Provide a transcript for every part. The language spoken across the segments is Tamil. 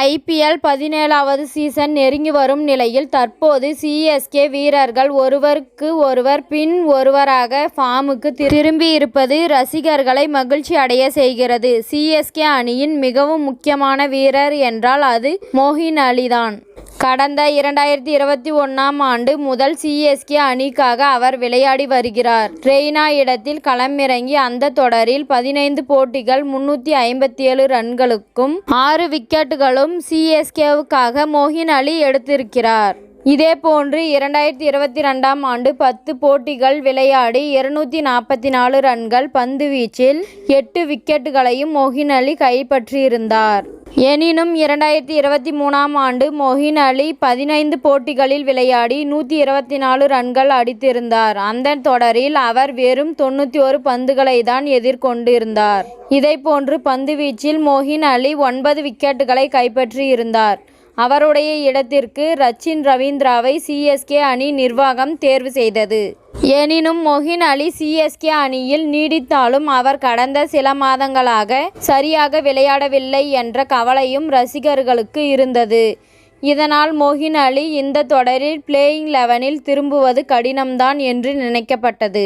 ஐபிஎல் பதினேழாவது சீசன் நெருங்கி வரும் நிலையில் தற்போது சிஎஸ்கே வீரர்கள் ஒருவருக்கு ஒருவர் பின் ஒருவராக ஃபார்முக்கு திரும்பியிருப்பது ரசிகர்களை மகிழ்ச்சி அடைய செய்கிறது. சிஎஸ்கே அணியின் மிகவும் முக்கியமான வீரர் என்றால் அது மோஹின் அலிதான். கடந்த இரண்டாயிரத்தி இருபத்தி ஒன்றாம் ஆண்டு முதல் சிஎஸ்கே அணிக்காக அவர் விளையாடி வருகிறார். ரெய்னா இடத்தில் களமிறங்கி அந்த தொடரில் பதினைந்து போட்டிகள் முன்னூற்றி ஐம்பத்தி ஏழு ரன்களுக்கும் ஆறு விக்கெட்டுகளும் சிஎஸ்கேவுக்காக மோகின் அலி எடுத்திருக்கிறார். இதேபோன்று இரண்டாயிரத்தி இருபத்தி ரெண்டாம் ஆண்டு பத்து போட்டிகள் விளையாடி இருநூத்தி நாற்பத்தி நாலு ரன்கள் பந்து வீச்சில் எட்டு விக்கெட்டுகளையும் மொஹின் அலி கைப்பற்றியிருந்தார். எனினும் இரண்டாயிரத்தி இருபத்தி மூணாம் ஆண்டு மொஹின் அலி பதினைந்து போட்டிகளில் விளையாடி நூற்றி இருபத்தி நாலு ரன்கள் அடித்திருந்தார். அந்த தொடரில் அவர் வெறும் தொண்ணூற்றி ஒரு பந்துகளை தான் எதிர்கொண்டிருந்தார். போன்று பந்து வீச்சில் மொஹின் அலி ஒன்பது விக்கெட்டுகளை கைப்பற்றியிருந்தார். அவருடைய இடத்திற்கு ரச்சின் ரவீந்திராவை சிஎஸ்கே அணி நிர்வாகம் தேர்வு செய்தது. எனினும் மொஹின் அலி சிஎஸ்கே அணியில் நீடித்தாலும் அவர் கடந்த சில மாதங்களாக சரியாக விளையாடவில்லை என்ற கவலையும் ரசிகர்களுக்கு இருந்தது. இதனால் மொஹின் அலி இந்த தொடரில் பிளேயிங் லெவனில் திரும்புவது கடினம்தான் என்று நினைக்கப்பட்டது.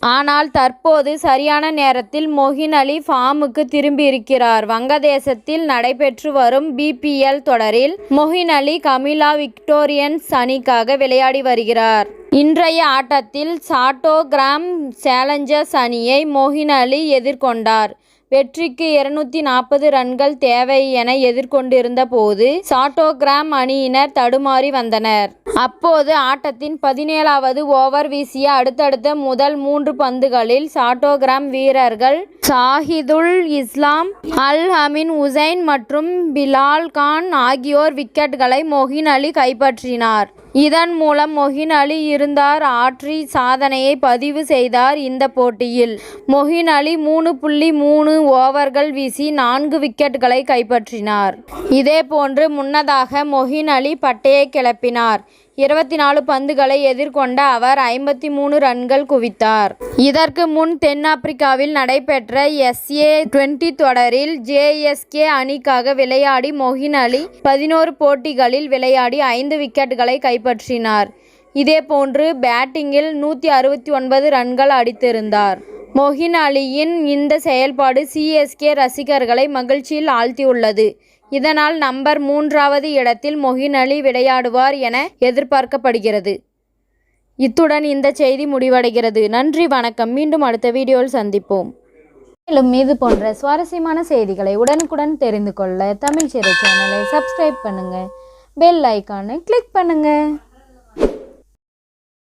ஆனால் தற்போது சரியான நேரத்தில் மொஹின் அலி ஃபார்முக்கு திரும்பியிருக்கிறார். வங்கதேசத்தில் நடைபெற்று வரும் பிபிஎல் தொடரில் மொஹின் அலி கமிலா விக்டோரியன்ஸ் அணிக்காக விளையாடி வருகிறார். இன்றைய ஆட்டத்தில் சாட்டோகிராம் சேலஞ்சர்ஸ் அணியை மொஹின் அலி எதிர்கொண்டார். வெற்றிக்கு இருநூத்தி நாற்பது ரன்கள் தேவை என எதிர்கொண்டிருந்த போது சாட்டோகிராம் அணியினர் தடுமாறி வந்தனர். அப்போது ஆட்டத்தின் பதினேழாவது ஓவர் வீசிய அடுத்தடுத்த முதல் மூன்று பந்துகளில் சாட்டோகிராம் வீரர்கள் ஷாஹிதுல் இஸ்லாம் அல் ஹமின் உசைன் மற்றும் பிலால் கான் ஆகியோர் விக்கெட்டுகளை மொஹின் அலி கைப்பற்றினார். இதன் மூலம் மொஹின் அலி இருந்தார் ஆற்றி சாதனையை பதிவு செய்தார் இந்த போட்டியில். மொஹின் அலி மூணு புள்ளி மூணு ஓவர்கள் வீசி நான்கு விக்கெட்டுகளை கைப்பற்றினார். இதேபோன்று முன்னதாக மொஹின் அலி பட்டையை கிளப்பினார். இருபத்தி நாலு பந்துகளை எதிர்கொண்ட அவர் ஐம்பத்தி மூணு ரன்கள் குவித்தார். இதற்கு முன் தென்னாப்பிரிக்காவில் நடைபெற்ற எஸ்ஏ டுவெண்டி தொடரில் ஜேஎஸ்கே அணிக்காக விளையாடி மொஹின் அலி பதினோரு போட்டிகளில் விளையாடி ஐந்து விக்கெட்டுகளை கைப்பற்றினார். இதேபோன்று பேட்டிங்கில் நூற்றி அறுபத்தி ஒன்பது ரன்கள் அடித்திருந்தார். மொஹின் அலியின் இந்த செயல்பாடு சிஎஸ்கே ரசிகர்களை மகிழ்ச்சியில் ஆழ்த்தியுள்ளது. இதனால் நம்பர் மூன்றாவது இடத்தில் மொஹின் அலி விளையாடுவார் என எதிர்பார்க்கப்படுகிறது. இத்துடன் இந்த செய்தி முடிவடைகிறது. நன்றி வணக்கம். மீண்டும் அடுத்த வீடியோவில் சந்திப்போம். மேலும் இது போன்ற சுவாரஸ்யமான செய்திகளை உடனுக்குடன் தெரிந்து கொள்ள தமிழ் சிறை சேனலை சப்ஸ்கிரைப் பண்ணுங்கள் பெல் ஐக்கானை கிளிக் பண்ணுங்கள்